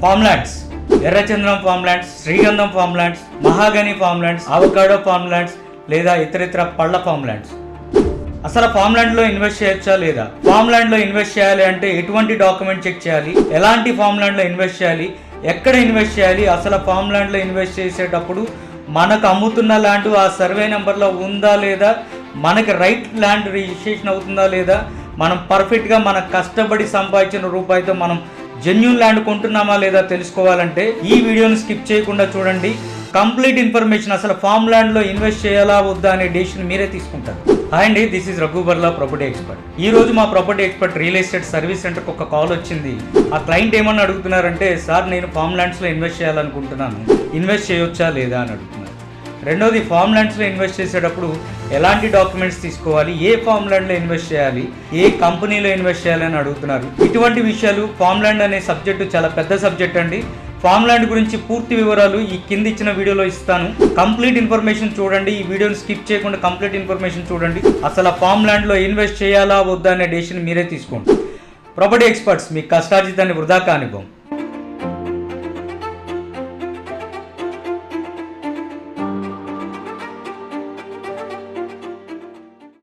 ఫామ్లాండ్స్ ఎర్రచంద్రం ఫామ్లాండ్స్ శ్రీగంధం farmlands మహాగని ఫామ్లాండ్స్ avocado ఫామ్లాండ్స్ లేదా ఇతరితర పళ్ళ ఫామ్లాండ్స్ అసలు ఫామ్లో ఇన్వెస్ట్ చేయొచ్చా లేదా? ఫామ్లో ఇన్వెస్ట్ చేయాలి అంటే ఎటువంటి డాక్యుమెంట్ చెక్ చేయాలి? ఎలాంటి ఫామ్లో ఇన్వెస్ట్ చేయాలి? ఎక్కడ ఇన్వెస్ట్ చేయాలి? అసలు ఫామ్లో ఇన్వెస్ట్ చేసేటప్పుడు మనకు అమ్ముతున్న ల్యాండ్ ఆ సర్వే నెంబర్లో ఉందా లేదా? మనకి రైట్ ల్యాండ్ రిజిస్ట్రేషన్ అవుతుందా లేదా? మనం పర్ఫెక్ట్గా మన కష్టపడి సంపాదించిన రూపాయితో మనం జెన్యున్ ల్యాండ్ కొంటున్నామా లేదా తెలుసుకోవాలంటే ఈ వీడియోని స్కిప్ చేయకుండా చూడండి. కంప్లీట్ ఇన్ఫర్మేషన్ అసలు ఫామ్ ల్యాండ్లో ఇన్వెస్ట్ చేయాలా వద్దా అనే డెసిషన్ మీరే తీసుకుంటారు. హాయ్ అండి this is Raghu Barla property expert ఈ రోజు మా property expert real estate service సెంటర్కి ఒక కాల్ వచ్చింది. ఆ క్లయింట్ ఏమని అడుగుతున్నారంటే సార్ నేను ఫామ్ ల్యాండ్స్లో ఇన్వెస్ట్ చేయాలనుకుంటున్నాను. ఇన్వెస్ట్ చేయొచ్చా లేదా? అని అడుగుతున్నారు. రెండోది ఫామ్ ల్యాండ్స్లో ఇన్వెస్ట్ చేసేటప్పుడు ఎలాంటి డాక్యుమెంట్స్ తీసుకోవాలి? ఏ ఫామ్ ల్యాండ్లో ఇన్వెస్ట్ చేయాలి? ఏ కంపెనీలో ఇన్వెస్ట్ చేయాలని అడుగుతున్నారు. ఇటువంటి విషయాలు ఫామ్ ల్యాండ్ అనే సబ్జెక్టు చాలా పెద్ద సబ్జెక్ట్ అండి. ఫామ్ ల్యాండ్ గురించి పూర్తి వివరాలు ఈ కింద ఇచ్చిన వీడియోలో ఇస్తాను. కంప్లీట్ ఇన్ఫర్మేషన్ చూడండి. ఈ వీడియోని స్కిప్ చేయకుండా కంప్లీట్ ఇన్ఫర్మేషన్ చూడండి. అసలు ఆ ఫామ్ ల్యాండ్లో ఇన్వెస్ట్ చేయాలా వద్దా అనే డెసిషన్ మీరే తీసుకోండి. ప్రాపర్టీ ఎక్స్పర్ట్స్ మీ కష్టార్జితాన్ని వృధా కానివ్వం